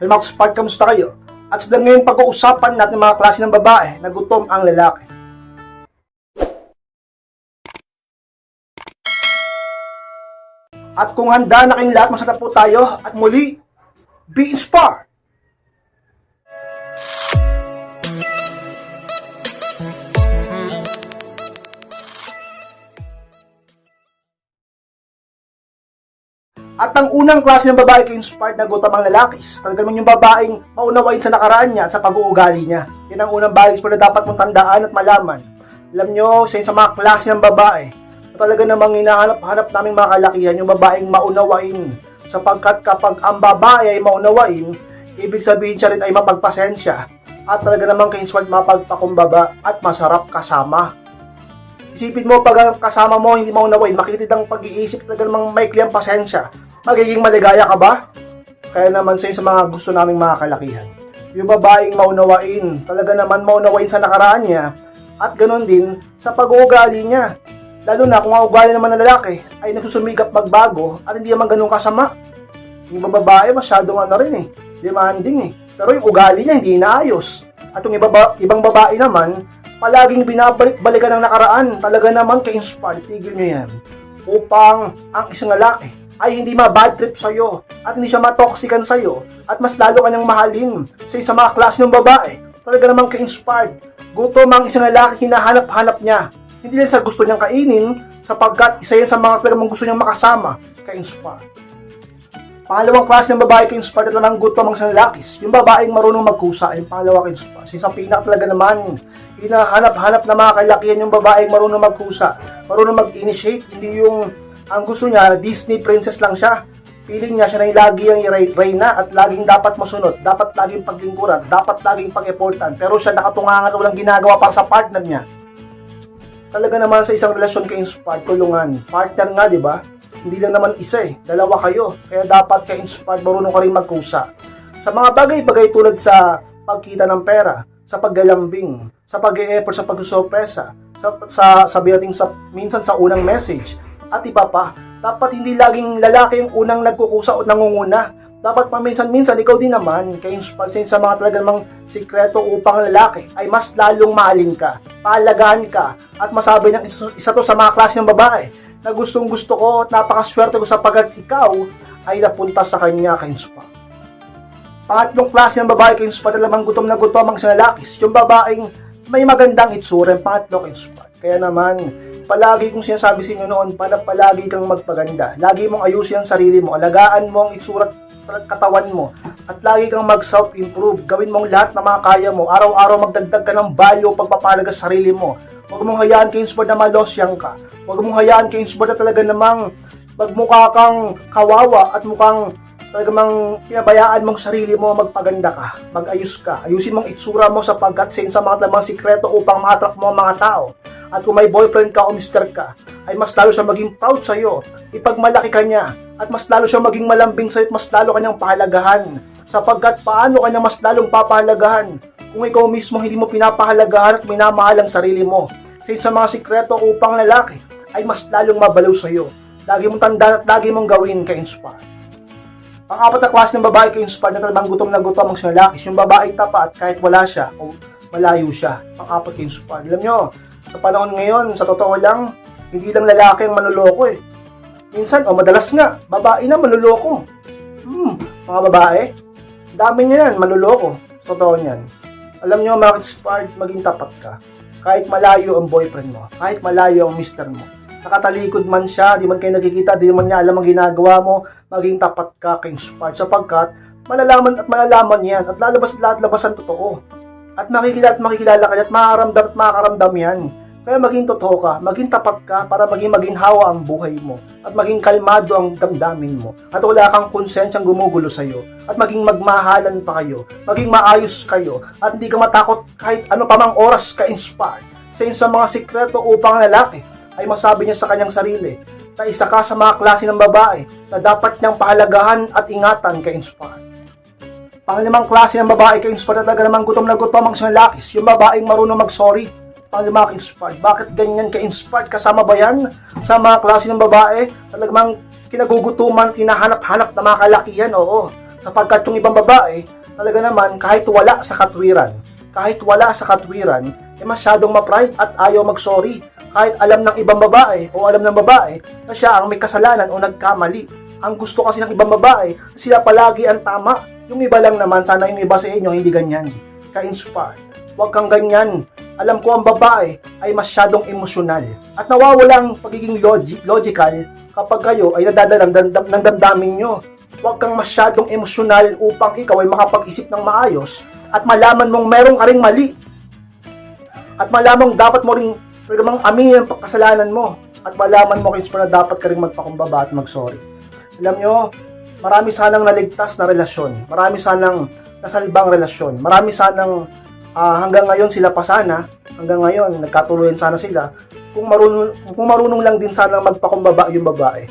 Hey mga spark, kamusta kayo? At sa ngayon pag-uusapan natin mga klase ng babae na gutom ang lalaki. At kung handa na kayong lahat, masarap po tayo. At muli, be inspired! At ang unang klase ng babae kay inspired na gutom ang lalakis. Talaga naman yung babaeng maunawain sa nakaraan niya at sa pag-uugali niya. Yan ang unang bagay na dapat mong tandaan at malaman. Alam nyo, sa sa mga klase ng babae, na talaga namang hinahanap-hanap naming mga kalakihan yung babaeng maunawain. Sapagkat kapag ang babae ay maunawain, ibig sabihin siya rin ay mapagpasensya at talaga namang inspired mapagpakumbaba at masarap kasama. Isipin mo pag ang kasama mo hindi maunawain, makitid ang pag-iisip talaga namang maikli ang pasensya. Magiging maligaya ka ba? Kaya naman sa sa mga gusto naming mga kalakihan. Yung babaeng maunawain, talaga naman maunawain sa nakaraan niya at ganoon din sa pag-uugali niya. Lalo na kung ang ugali naman ng lalaki ay nagsusumikap magbago at hindi naman ganun kasama. Yung iba babae masyadong ano rin eh, demanding eh. Pero yung ugali niya hindi inaayos. At yung iba, ba- ibang babae naman, palaging binabalik-balikan ng nakaraan. Talaga naman ka-inspired, tigil nyo yan. Upang ang isang lalaki ay hindi ma-bad trip sa'yo at hindi siya matoksikan sa'yo at mas lalo kanyang mahalin sa isang mga klase ng babae. Talaga naman ka-inspired. Gutom ang isang lalaki, hinahanap-hanap niya. Hindi lang sa gusto niyang kainin sapagkat isa yan sa mga talagang gusto niyang makasama, ka-inspired. Pangalawang klase ng babae ka-inspired na naman gutom ang isang lalakis. Yung babaeng marunong magkusa, yung pangalawa ka-inspired. Sa pinak talaga naman, hinahanap-hanap na mga kalakihan yung babaeng marunong magkusa, marunong mag-initiate, hindi yung ang gusto niya, Disney princess lang siya. Feeling niya siya na lagi ang rey- reyna at laging dapat masunod, dapat laging paglingkuran, dapat laging pag-eportan. Pero siya nakatungangan walang ginagawa para sa partner niya. Talaga naman sa isang relasyon kay inspired tulungan. Partner nga, di ba? Hindi lang naman isa eh. Dalawa kayo. Kaya dapat kay inspired marunong ka rin magkusa. Sa mga bagay-bagay tulad sa pagkita ng pera, sa paggalambing, sa pag-e-effort sa pagsusorpresa, sa, sa sabi natin sa, minsan sa unang message, at iba pa, dapat hindi laging lalaki yung unang nagkukusa o nangunguna. Dapat paminsan-minsan, ikaw din naman, kay inspired sa mga talagang sikreto upang ang lalaki ay mas lalong mahalin ka, pahalagahan ka, at masabi niya isa, to sa mga klase ng babae na gustong gusto ko at napakaswerte ko sapagkat ikaw ay napunta sa kanya kay inspired. Pangatlong klase ng babae kay inspired lamang gutom na gutom ang isang lalakis, yung babaeng may magandang itsura, yung pangatlo kay inspired. Kaya naman, palagi kong sinasabi sa inyo noon, para palagi kang magpaganda. Lagi mong ayusin ang sarili mo, alagaan mo ang itsura at katawan mo, at lagi kang mag-self-improve. Gawin mong lahat na mga kaya mo. Araw-araw magdagdag ka ng value pagpapalaga sa sarili mo. Huwag mong hayaan kay inspired na malosyang ka. Huwag mong hayaan kay inspired na talaga namang magmukha kang kawawa at mukhang talagang pinabayaan mong sarili mo magpaganda ka, mag-ayos ka, ayusin mong itsura mo sapagkat sa mga tamang sikreto upang ma-attract mo ang mga tao. At kung may boyfriend ka o mister ka, ay mas lalo siya maging proud sa'yo, ipagmalaki ka niya, at mas lalo siya maging malambing sa'yo at mas lalo kanyang pahalagahan. Sapagkat paano kanya mas lalong papahalagahan kung ikaw mismo hindi mo pinapahalagahan at minamahal ang sarili mo. Sin sa mga sikreto upang lalaki ay mas lalong mabalaw sa'yo. Lagi mong tandaan at lagi mong gawin ka-inspire. Pang-apat na klase ng babae kay inspired na talagang gutom na gutom ang sinalakis. Yung babae tapat kahit wala siya o malayo siya. Pang-apat kay inspired. Alam nyo, sa panahon ngayon, sa totoo lang, hindi lang lalaki ang manloloko eh. Minsan, o madalas nga, babae na manloloko. Hmm, mga babae, dami niya yan, manloloko. Totoo niyan. Alam nyo, mga inspired, maging tapat ka. Kahit malayo ang boyfriend mo, kahit malayo ang mister mo, nakatalikod man siya, di man kayo nakikita, di man niya alam ang ginagawa mo, maging tapat ka kay inspired sapagkat malalaman at malalaman yan at lalabas at lalabas ang totoo. At makikilala at makikilala ka at makaramdam at makakaramdam yan. Kaya maging totoo ka, maging tapat ka para maging maginhawa ang buhay mo. At maging kalmado ang damdamin mo. At wala kang konsensyang gumugulo sa iyo at maging magmahalan pa kayo, maging maayos kayo. At hindi ka matakot kahit ano pa mang oras ka-inspired sa isang mga sikreto upang ang lalaki ay masabi niya sa kanyang sarili na isa ka sa mga klase ng babae na dapat niyang pahalagahan at ingatan ka-inspired. Panglimang klase ng babae ka-inspired talaga namang gutom na gutom ang isang lalakis, yung babaeng marunong mag-sorry. Panglima ka-inspired. Bakit ganyan ka-inspired? Kasama ba yan sa mga klase ng babae? Talagang kinagugutuman, tinahanap-hanap na mga kalakihan? Oo. Sapagkat yung ibang babae, talaga naman kahit wala sa katwiran, kahit wala sa katwiran, eh masyadong ma-pride at ayaw mag-sorry. Kahit alam ng ibang babae o alam ng babae na siya ang may kasalanan o nagkamali. Ang gusto kasi ng ibang babae, sila palagi ang tama. Yung iba lang naman, sana yung iba sa inyo hindi ganyan. Ka-inspire. Huwag kang ganyan. Alam ko ang babae ay masyadong emosyonal at nawawalang pagiging logi- logical kapag kayo ay nadadala ng, dam- ng damdamin nyo. Huwag kang masyadong emosyonal upang ikaw ay makapag-isip ng maayos at malaman mong meron ka ring mali at malaman dapat mo ring talagang aminin ang kasalanan mo at malaman mo kay na dapat ka rin magpakumbaba at mag-sorry. Alam nyo, marami sanang naligtas na relasyon. Marami sanang nasalbang relasyon. Marami sanang ah, hanggang ngayon sila pa sana, hanggang ngayon nagkatuloyan sana sila kung marunong, kung marunong lang din sana magpakumbaba yung babae.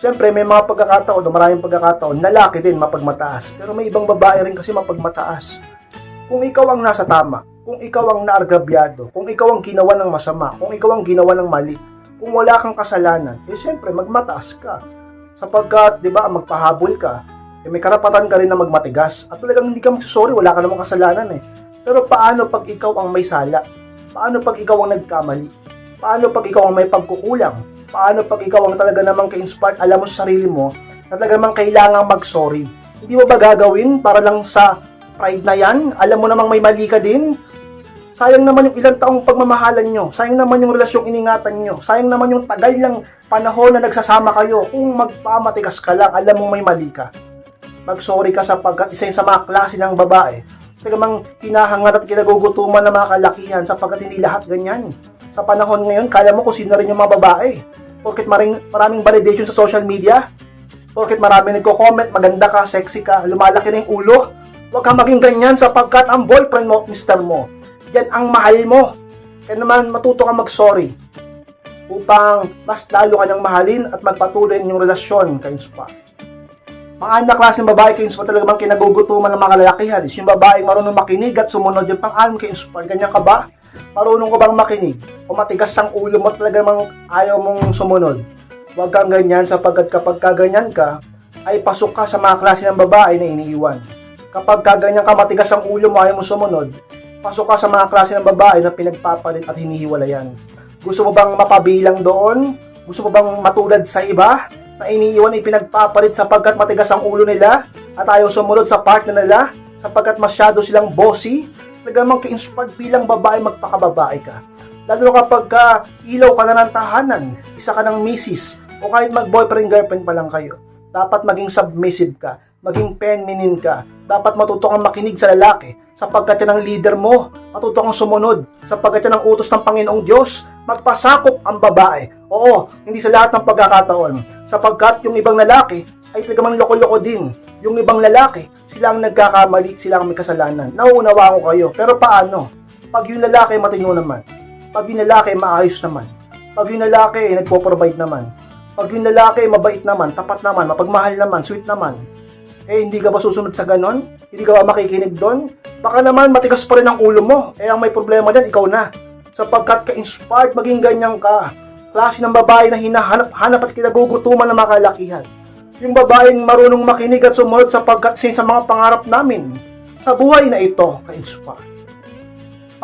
Siyempre, may mga pagkakataon, maraming pagkakataon, lalaki din mapagmataas. Pero may ibang babae rin kasi mapagmataas. Kung ikaw ang nasa tama, kung ikaw ang naargabyado, kung ikaw ang ginawa ng masama, kung ikaw ang ginawa ng mali, kung wala kang kasalanan, eh siyempre magmataas ka. Sapagkat, di ba, magpahabol ka, eh may karapatan ka rin na magmatigas. At talagang hindi ka magsusorry, wala ka namang kasalanan eh. Pero paano pag ikaw ang may sala? Paano pag ikaw ang nagkamali? Paano pag ikaw ang may pagkukulang? Paano pag ikaw ang talaga namang ka-inspired, alam mo sa sarili mo, na talaga namang kailangang mag-sorry? Hindi mo ba gagawin para lang sa pride na yan? Alam mo namang may mali ka din? Sayang naman yung ilang taong pagmamahalan nyo. Sayang naman yung relasyong iningatan nyo. Sayang naman yung tagal ng panahon na nagsasama kayo. Kung magpamatigas ka lang, alam mong may mali ka. Mag-sorry ka sapagkat isa yun sa mga klase ng babae. Tagamang hinahangat at kinagugutuman ng mga kalakihan sapagkat hindi lahat ganyan. Sa panahon ngayon, kala mo kung sino rin yung mga babae. Porket maring, maraming validation sa social media. Porket maraming nagko-comment, maganda ka, sexy ka, lumalaki na yung ulo. Huwag kang maging ganyan sapagkat ang boyfriend mo, mister mo, yan ang mahal mo. Kaya naman matuto kang mag-sorry upang mas lalo ka niyang mahalin at magpatuloy yung relasyon kay Spa. Mga anak klase ng babae kay Spa talaga bang kinagugutuman ng mga kalalakihan. Is yung babae marunong makinig at sumunod yung pang-alam kay Spa. Ganyan ka ba? Marunong ka bang makinig? O matigas ang ulo mo talaga mang ayaw mong sumunod? Huwag kang ganyan sapagkat kapag kaganyan ka, ay pasok ka sa mga klase ng babae na iniiwan. Kapag kaganyan ka matigas ang ulo mo ayaw mo sumunod, pasok ka sa mga klase ng babae na pinagpapalit at hinihiwalayan. Gusto mo bang mapabilang doon? Gusto mo bang matulad sa iba na iniiwan ay pinagpapalit sapagkat matigas ang ulo nila at ayaw sumunod sa partner nila sapagkat masyado silang bossy? Nagamang ka-inspired bilang babae magpakababae ka. Lalo kapag ka ilaw ka na ng tahanan, isa ka ng misis, o kahit mag-boyfriend-girlfriend pa lang kayo. Dapat maging submissive ka, maging feminine ka. Dapat matuto kang makinig sa lalaki, sapagkat yan ang leader mo. Matuto kang sumunod, sapagkat yan ang utos ng Panginoong Diyos. Magpasakop ang babae. Oo, hindi sa lahat ng pagkakataon. Sapagkat yung ibang lalaki ay talagang loko-loko din. Yung ibang lalaki, sila ang nagkakamali, sila ang may kasalanan. Nauunawa ko kayo. Pero paano? Pag yung lalaki matino naman, pag yung lalaki maayos naman, pag yung lalaki nagpo-provide naman, pag yung lalaki mabait naman, tapat naman, mapagmahal naman, sweet naman, eh hindi ka ba susunod sa ganon? Hindi ka ba makikinig doon? Baka naman matigas pa rin ang ulo mo. Eh ang may problema dyan, ikaw na. Sapagkat ka-inspired maging ganyan ka. Klase ng babae na hinahanap-hanap at kinagugutuman ng mga kalakihan. Yung babaeng marunong makinig at sumunod sapagkat sin sa mga pangarap namin. Sa buhay na ito, ka-inspired.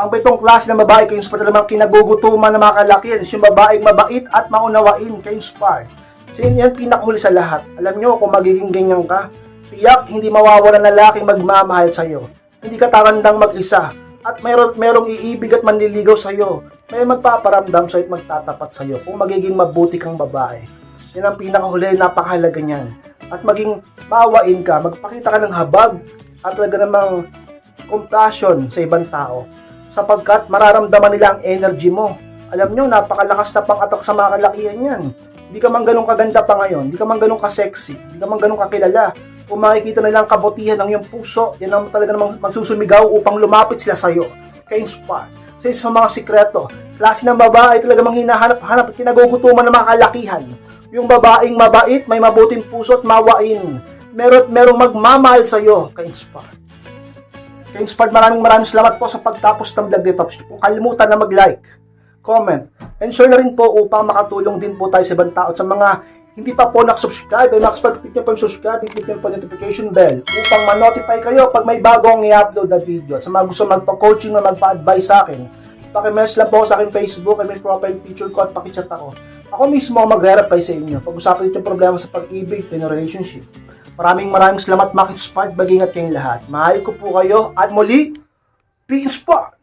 Ang pitong klase ng babae ka-inspired naman kinagugutuman ng mga kalakihan is yung babaeng mabait at maunawain ka-inspired. Sin yan pinakahuli sa lahat. Alam nyo kung magiging ganyan ka, tiyak hindi mawawala ng lalaking magmamahal sa'yo. Hindi ka tarandang mag-isa at mayroon merong iibig at manliligaw sa iyo. May magpaparamdam sa at magtatapat sa iyo kung magiging mabuti kang babae. Yan ang pinakahuli, napakahalaga niyan. At maging maawain ka, magpakita ka ng habag at talaga namang compassion sa ibang tao. Sapagkat mararamdaman nila ang energy mo. Alam nyo, napakalakas na pang atak sa mga kalakihan yan. Hindi ka man ganun kaganda pa ngayon, hindi ka man ganun ka-sexy, hindi ka man ganun kakilala. Kung makikita nila ang kabutihan ng iyong puso, yan ang talaga namang magsusumigaw upang lumapit sila sa iyo. Ka-inspire. Isa sa mga sikreto, klase ng babae talaga mang hinahanap-hanap at kinagugutuman ng mga kalakihan. Yung babaeng mabait, may mabuting puso at mawain. Meron merong magmamahal sa iyo. Ka-inspire. Ka-inspired, maraming maraming salamat po sa pagtapos ng vlog dito. Kung kalimutan na mag-like, comment, and share na rin po upang makatulong din po tayo sa ibang tao at sa mga hindi pa po nakasubscribe, ay makasubscribe, nyo po yung subscribe, click nyo po notification bell upang ma-notify kayo pag may bagong i-upload na video. Sa mga gusto magpa-coaching na magpa-advise sa akin, pakimess lang po sa akin Facebook, ay may profile picture ko at pakichat ako. Ako mismo ang magre-reply sa inyo. Pag-usapan nito yung problema sa pag-ibig and relationship. Maraming maraming salamat, Makit Smart. Mag-ingat kayong lahat. Mahal ko po kayo at muli, be inspired!